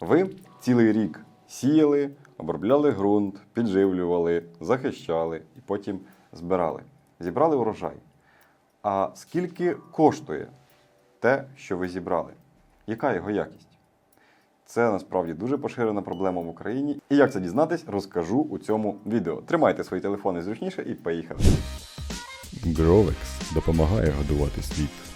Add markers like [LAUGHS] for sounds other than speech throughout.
Ви цілий рік сіяли, обробляли ґрунт, підживлювали, захищали і потім збирали. Зібрали урожай. А скільки коштує те, що ви зібрали? Яка його якість? Це насправді дуже поширена проблема в Україні. І як це дізнатись, розкажу у цьому відео. Тримайте свої телефони зручніше і поїхали. Гровекс допомагає годувати світ.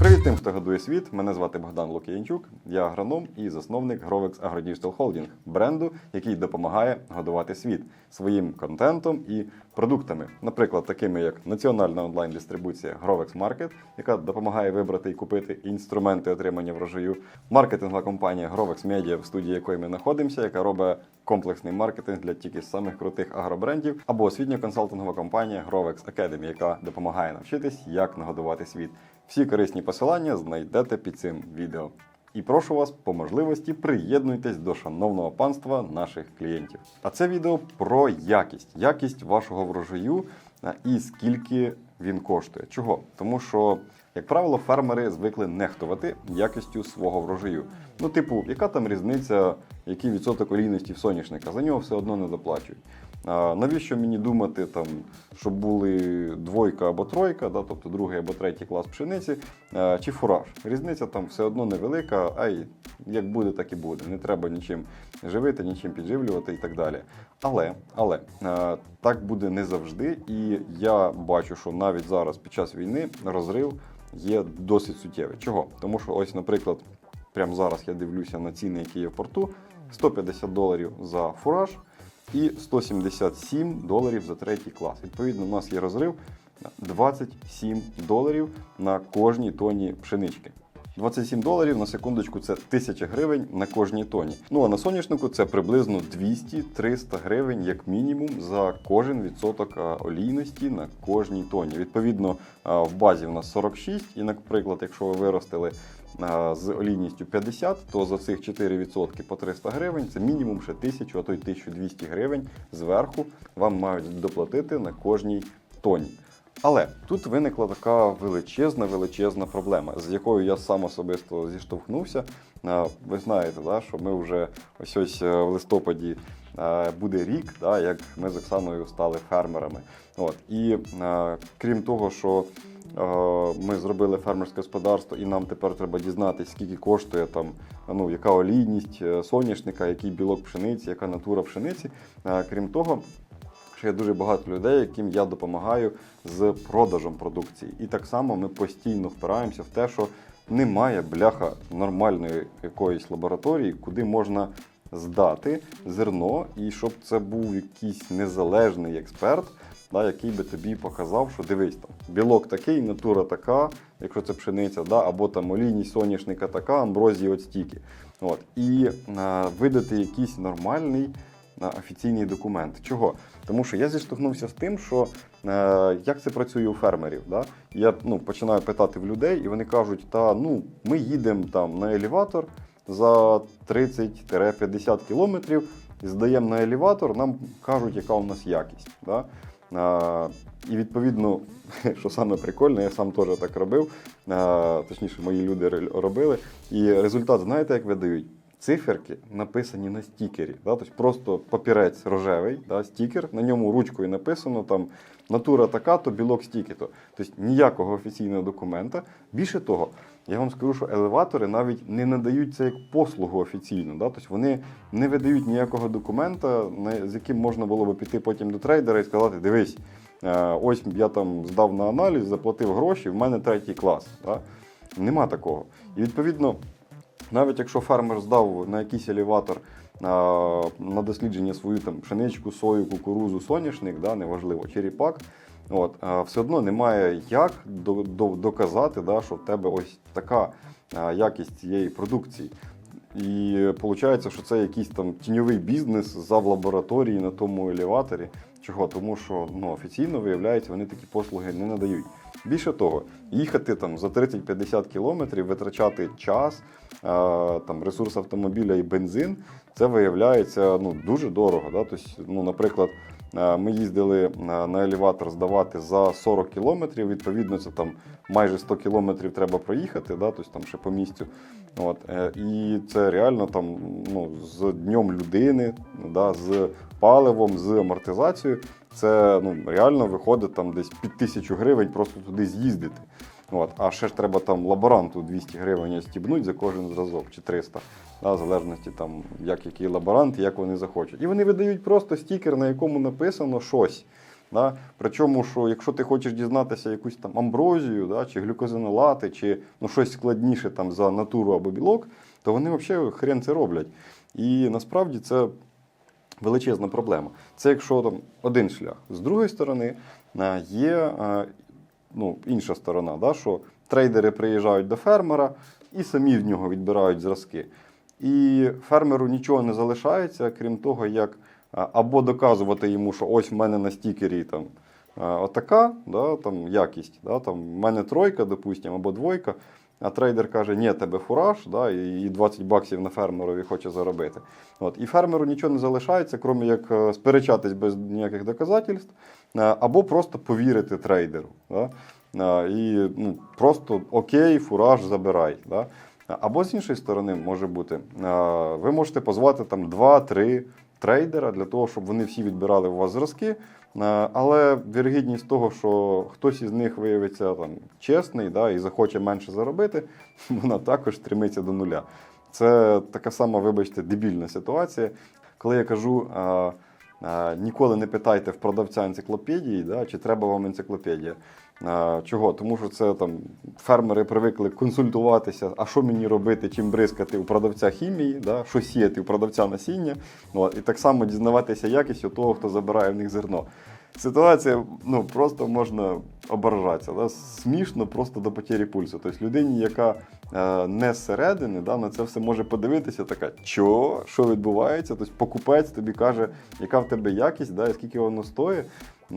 Привіт тим, хто годує світ. Мене звати Богдан Лук'янчук. Я агроном і засновник Grovex AgroDigital Holding, бренду, який допомагає годувати світ своїм контентом і продуктами, наприклад, такими як національна онлайн-дистрибуція Grovex Market, яка допомагає вибрати і купити інструменти отримання врожаю, маркетингова компанія Grovex Media, в студії якої ми знаходимося, яка робить комплексний маркетинг для тільки самих крутих агробрендів, або освітньо консалтингова компанія Grovex Academy, яка допомагає навчитись, як нагодувати світ. Всі корисні посилання знайдете під цим відео. І прошу вас по можливості приєднуйтесь до шановного панства наших клієнтів. А це відео про якість, якість вашого врожаю і скільки він коштує. Чого? Тому що, як правило, фермери звикли нехтувати якістю свого врожаю. Ну, типу, яка там різниця, який відсоток олійності в соняшника? За нього все одно не доплачують. Навіщо мені думати, там, щоб були двойка або тройка, да, тобто другий або третій клас пшениці, а, чи фураж? Різниця там все одно невелика, а й як буде, так і буде. Не треба нічим живити, нічим підживлювати і так далі. Але, але а, так буде не завжди. І я бачу, що навіть зараз під час війни розрив є досить суттєвий. Чого? Тому що, ось, наприклад, прямо зараз я дивлюся на ціни, які є в порту: 150 доларів за фураж і 177 доларів за третій клас. Відповідно, у нас є розрив 27 доларів на кожній тоні пшенички. 27 доларів на секундочку це 1000 гривень на кожній тоні. Ну а на соняшнику це приблизно 200-300 гривень як мінімум за кожен відсоток олійності на кожній тоні. Відповідно, в базі у нас 46, і, наприклад, якщо ви виростили з олійністю 50, то за цих 4% по 300 гривень це мінімум ще 1000, а то й 1200 гривень зверху вам мають доплатити на кожній тоні. Але тут виникла така величезна, величезна проблема, з якою я сам особисто зіштовхнувся. Ви знаєте, да, що ми вже ось ось е, в листопаді е, буде рік, да, як ми з Оксаною стали фермерами. От. І е, крім того, що ми зробили фермерське господарство, і нам тепер треба дізнатися, скільки коштує там, ну, яка олійність е, соняшника, який білок пшениці, яка натура пшениці. Е, Крім того, що є дуже багато людей, яким я допомагаю з продажем продукції. І так само ми постійно впираємося в те, що немає бляха нормальної якоїсь лабораторії, куди можна здати зерно, і щоб це був якийсь незалежний експерт, да, який би тобі показав, що дивись там, білок такий, натура така, якщо це пшениця, да, або там олійність соняшника така, амброзії от стільки. От. І е, видати якийсь нормальний на офіційний документ. Чого? Тому що я зіштовхнувся з тим, що е, як це працює у фермерів. Да? Я ну, починаю питати в людей, і вони кажуть, та ну ми їдемо там на елеватор за 30-50 кілометрів, здаємо на елеватор, нам кажуть, яка у нас якість. Да? І відповідно, [LAUGHS] що саме прикольне, я сам теж так робив, точніше, мої люди робили. І результат, знаєте, як видають? Циферки написані на стікері. Да? Тобто просто папірець рожевий, да? стікер, на ньому ручкою написано там натура така, то білок стільки-то. Тобто ніякого офіційного документа. Більше того, я вам скажу, що елеватори навіть не надають це як послугу офіційно. Да? Тобто вони не видають ніякого документа, з яким можна було би піти потім до трейдера і сказати: дивись, е, ось я там здав на аналіз, заплатив гроші, в мене третій клас. Да? Нема такого. І відповідно. Навіть якщо фермер здав на якийсь елеватор на дослідження свою там пшеничку, сою, кукурузу, соняшник, да, неважливо, черепак, от, все одно немає як до, до, доказати, да, що в тебе ось така якість цієї продукції. І виходить, що це якийсь там тіньовий бізнес за в лабораторії на тому елеваторі. Чого? Тому що ну, офіційно виявляється, вони такі послуги не надають. Більше того, їхати там за 30-50 кілометрів, витрачати час, там, ресурс автомобіля і бензин, це виявляється ну, дуже дорого. Да? Тобто, ну, наприклад, ми їздили на, на елеватор здавати за 40 кілометрів, відповідно, це там майже 100 кілометрів треба проїхати, да? тобто, там ще по місцю. От, е, і це реально там ну, з днем людини, да, з паливом, з амортизацією. Це ну, реально виходить там десь під тисячу гривень просто туди з'їздити. От. А ще ж треба там лаборанту 200 гривень стібнуть за кожен зразок чи 300, да, в залежності там, як який лаборант, як вони захочуть. І вони видають просто стікер, на якому написано щось. Да? Причому, що якщо ти хочеш дізнатися якусь там амброзію, да, чи глюкозинолати, чи ну, щось складніше там за натуру або білок, то вони взагалі хрен це роблять. І насправді це величезна проблема. Це якщо там один шлях. З другої сторони, е, є е, ну, інша сторона, да, що трейдери приїжджають до фермера і самі в нього відбирають зразки. І фермеру нічого не залишається, крім того, як або доказувати йому, що ось в мене на стікері там отака да, там, якість, да, там, в мене тройка, допустимо, або двойка. А трейдер каже, ні, тебе фураж, да, і і 20 баксів на фермерові хоче заробити. От. І фермеру нічого не залишається, крім як е, сперечатись без ніяких доказательств, е, або просто повірити трейдеру. Да? Е, І ну, просто окей, фураж забирай. Да? Або з іншої сторони може бути, ви можете позвати там 2-3 трейдера для того, щоб вони всі відбирали у вас зразки. Е, Але вірогідність того, що хтось із них виявиться там чесний да, і захоче менше заробити, [LAUGHS] вона також стремиться до нуля. Це така сама, вибачте, дебільна ситуація. Коли я кажу, е, ніколи не питайте в продавця енциклопедії, да, чи треба вам енциклопедія. Чого? Тому що це там фермери привикли консультуватися, а що мені робити, чим бризкати у продавця хімії, да, що сіяти у продавця насіння. Ну, і так само дізнаватися якість у того, хто забирає в них зерно. Ситуація ну, просто можна ображатися. Да? Смішно просто до потері пульсу. Тобто людині, яка е, не зсередини, да, на це все може подивитися, така, що, що відбувається? Тобто покупець тобі каже, яка в тебе якість, да, і скільки воно стоїть.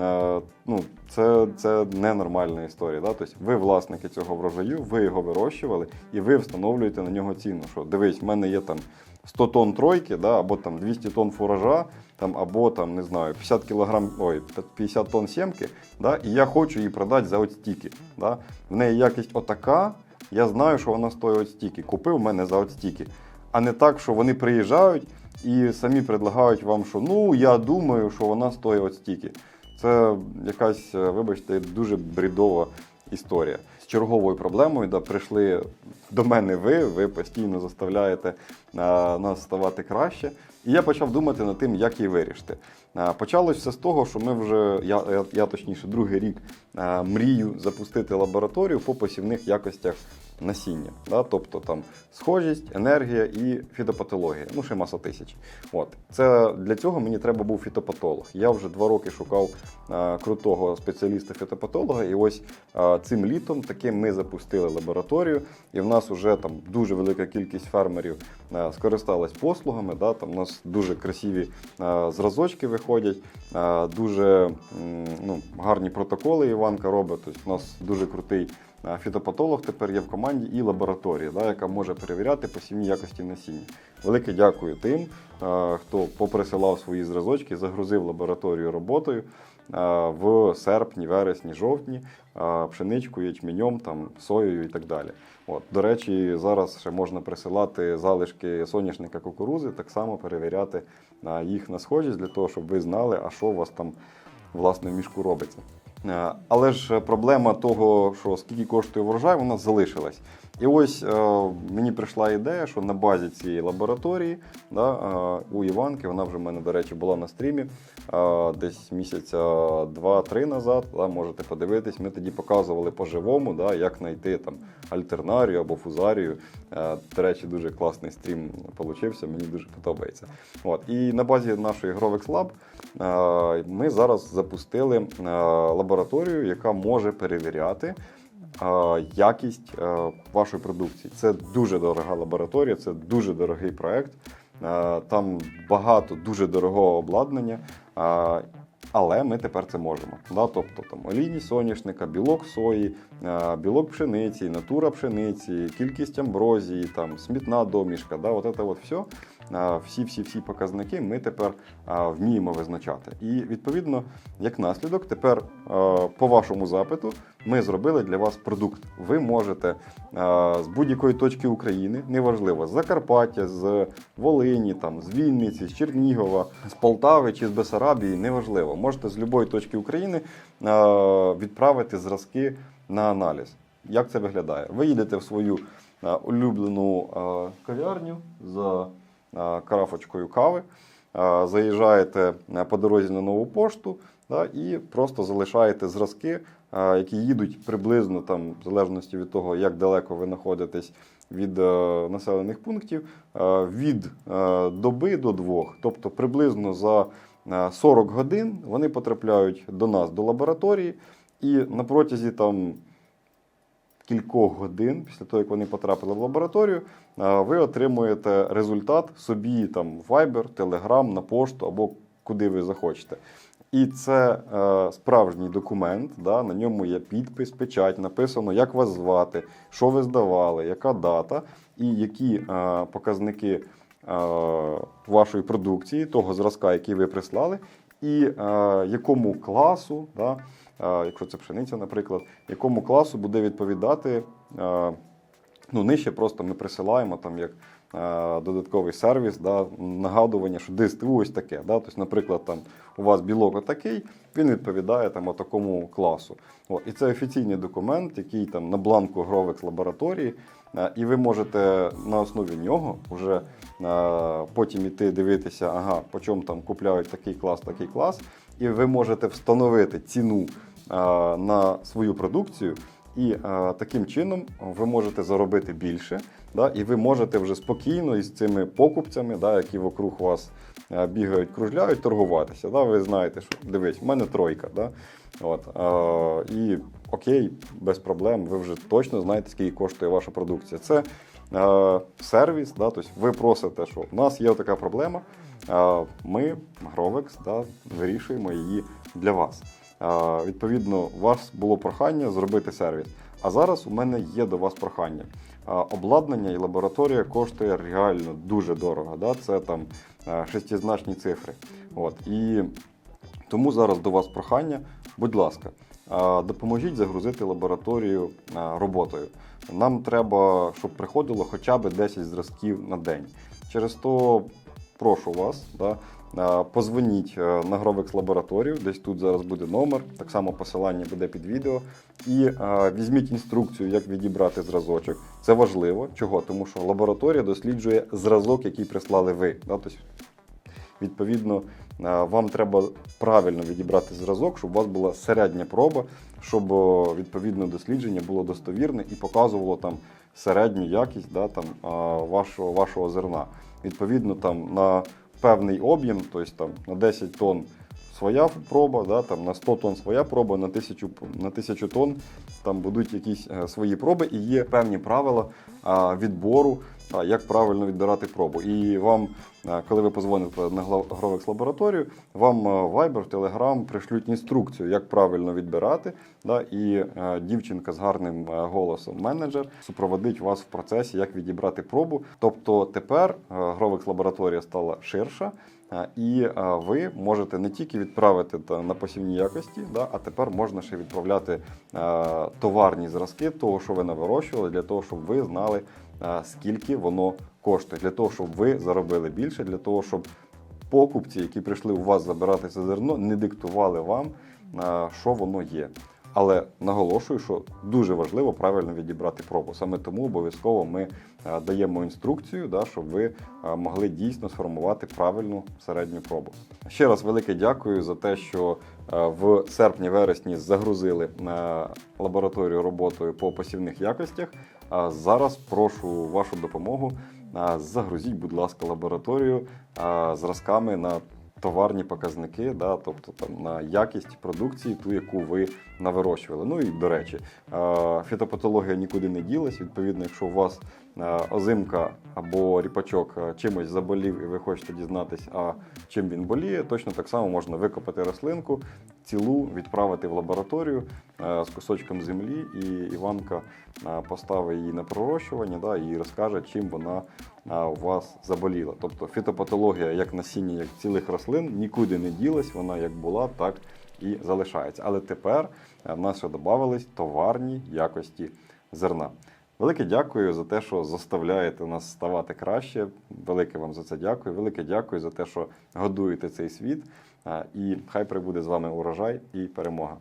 Е, ну, це, це ненормальна історія. Да? Тобто ви власники цього врожаю, ви його вирощували і ви встановлюєте на нього ціну. Що дивись, в мене є там 100 тонн тройки, да, або там 200 тонн фуража, там, або там, не знаю, 50 кілограм, ой, 50 тонн сімки, да, і я хочу її продати за от стільки. Да. В неї якість отака, я знаю, що вона стоїть от стільки. Купив мене за от стільки. А не так, що вони приїжджають і самі предлагають вам, що ну я думаю, що вона стоїть от стільки. Це якась, е, вибачте, дуже брідова історія. З черговою проблемою да, прийшли до мене ви, ви постійно заставляєте нас ставати краще. І я почав думати над тим, як її вирішити. Почалось все з того, що ми вже, я, я, я точніше, другий рік мрію запустити лабораторію по посівних якостях насіння. Да? Тобто там схожість, енергія і фітопатологія. Ну, ще маса тисяч. От. Це, для цього мені треба був фітопатолог. Я вже два роки шукав е, крутого спеціаліста-фітопатолога, і ось е, цим літом таки ми запустили лабораторію, і в нас вже там дуже велика кількість фермерів е, скористалась послугами. Да? Там у нас дуже красиві е, зразочки виходять, е, дуже м, ну, гарні протоколи Іванка робить. Тобто у нас дуже крутий фітопатолог тепер є в команді і лабораторія, да, яка може перевіряти посівні якості насіння. Велике дякую тим, хто поприсилав свої зразочки, загрузив лабораторію роботою в серпні, вересні, жовтні, пшеничкою, ячменем, там, соєю і так далі. От, до речі, зараз ще можна присилати залишки соняшника кукурузи, так само перевіряти їх на схожість для того, щоб ви знали, а що у вас там власне в мішку робиться. Е, Але ж проблема того, що скільки коштує врожай, вона залишилась. І ось е, мені прийшла ідея, що на базі цієї лабораторії да, е, у Іванки, вона вже в мене, до речі, була на стрімі е, десь місяця два-три назад. Да, можете подивитись. Ми тоді показували по-живому, да, як знайти там альтернарію або фузарію. Е, До речі, дуже класний стрім получився, мені дуже подобається. От. І на базі нашої Grovex Lab е, ми зараз запустили е, лабораторію, яка може перевіряти якість вашої продукції. Це дуже дорога лабораторія, це дуже дорогий проект. Там багато дуже дорогого обладнання. Але ми тепер це можемо. Тобто там олійність соняшника, білок сої, білок пшениці, натура пшениці, кількість амброзії, там, смітна домішка, да? от це от все. Всі-всі-всі показники ми тепер вміємо визначати. І відповідно, як наслідок, тепер по вашому запиту ми зробили для вас продукт. Ви можете з будь-якої точки України, неважливо, з Закарпаття, з Волині, там, з Вінниці, з Чернігова, з Полтави чи з Бесарабії, неважливо. Можете з будь-якої точки України відправити зразки на аналіз. Як це виглядає? Ви їдете в свою улюблену кав'ярню за карафочкою кави, заїжджаєте по дорозі на нову пошту да, і просто залишаєте зразки, які їдуть приблизно там, в залежності від того, як далеко ви знаходитесь від е, населених пунктів, е, від е, доби до двох, тобто приблизно за е, 40 годин вони потрапляють до нас до лабораторії, і на протязі там кількох годин після того, як вони потрапили в лабораторію, ви отримуєте результат собі там в Viber, Telegram, на пошту або куди ви захочете. І це е, справжній документ, да, на ньому є підпис, печать, написано, як вас звати, що ви здавали, яка дата і які е, показники е, вашої продукції, того зразка, який ви прислали, і е, якому класу, да, якщо це пшениця, наприклад, якому класу буде відповідати. Ну, нижче просто ми присилаємо там як додатковий сервіс, да, нагадування, що ДСТУ ось таке. Да? Тобто, наприклад, там у вас білок отакий, він відповідає там такому класу. О, і це офіційний документ, який там на бланку Grovex лабораторії, і ви можете на основі нього вже потім іти дивитися, ага, по чому там купляють такий клас, такий клас, і ви можете встановити ціну е, на свою продукцію. І е, таким чином ви можете заробити більше, да, і ви можете вже спокійно із цими покупцями, да, які вокруг вас е, бігають, кружляють, торгуватися. Да. Ви знаєте, що дивись, в мене тройка. Да. От, е, і окей, без проблем, ви вже точно знаєте, скільки коштує ваша продукція. Це е, сервіс, да, тобто ви просите, що у нас є така проблема, ми, Grovex, да, вирішуємо її для вас. Е, Відповідно, у вас було прохання зробити сервіс. А зараз у мене є до вас прохання. Е, Обладнання і лабораторія коштує реально дуже дорого. Да? Це там е, шестизначні цифри. От. І тому зараз до вас прохання, будь ласка, е, допоможіть загрузити лабораторію е, роботою. Нам треба, щоб приходило хоча б 10 зразків на день. Через то прошу вас, да, е, позвоніть е, на Grovex лабораторію, десь тут зараз буде номер, так само посилання буде під відео. І е, візьміть інструкцію, як відібрати зразочок. Це важливо. Чого? Тому що лабораторія досліджує зразок, який прислали ви. Да? Тобто, відповідно, е, вам треба правильно відібрати зразок, щоб у вас була середня проба, щоб о, відповідно дослідження було достовірне і показувало там середню якість да, там, вашого, вашого зерна. Відповідно, там на певний об'єм, тобто там на 10 тонн своя проба, да, там на 100 тонн своя проба, на 1000, на 1000 тонн там будуть якісь е, свої проби, і є певні правила а, відбору, як правильно відбирати пробу. І вам, коли ви позвоните на Grovex лабораторію, вам Viber, Telegram пришлють інструкцію, як правильно відбирати. І дівчинка з гарним голосом менеджер супроводить вас в процесі, як відібрати пробу. Тобто тепер Grovex лабораторія стала ширша. І ви можете не тільки відправити на посівні якості, а тепер можна ще відправляти товарні зразки того, що ви навирощували, для того, щоб ви знали, скільки воно коштує, для того, щоб ви заробили більше, для того, щоб покупці, які прийшли у вас забирати це зерно, не диктували вам, що воно є. Але наголошую, що дуже важливо правильно відібрати пробу. Саме тому обов'язково ми е, даємо інструкцію, да, щоб ви е, могли дійсно сформувати правильну середню пробу. Ще раз велике дякую за те, що е, в серпні-вересні загрузили лабораторію роботою по посівних якостях. А зараз прошу вашу допомогу. Загрузіть, будь ласка, лабораторію зразками на товарні показники, да, тобто там на якість продукції, ту, яку ви навирощували. Ну і до речі, е, фітопатологія нікуди не ділась. Відповідно, якщо у вас озимка або ріпачок е, чимось заболів, і ви хочете дізнатись, а чим він боліє, точно так само можна викопати рослинку, цілу відправити в лабораторію е, з кусочком землі, і Іванка е, поставить її на пророщування да, і розкаже, чим вона е, у вас заболіла. Тобто фітопатологія як насіння, як цілих рослин нікуди не ділась, вона як була, так і залишається. Але тепер е, в нас ще додавались товарні якості зерна. Велике дякую за те, що заставляєте нас ставати краще. Велике вам за це дякую. Велике дякую за те, що годуєте цей світ. І хай прибуде з вами урожай і перемога.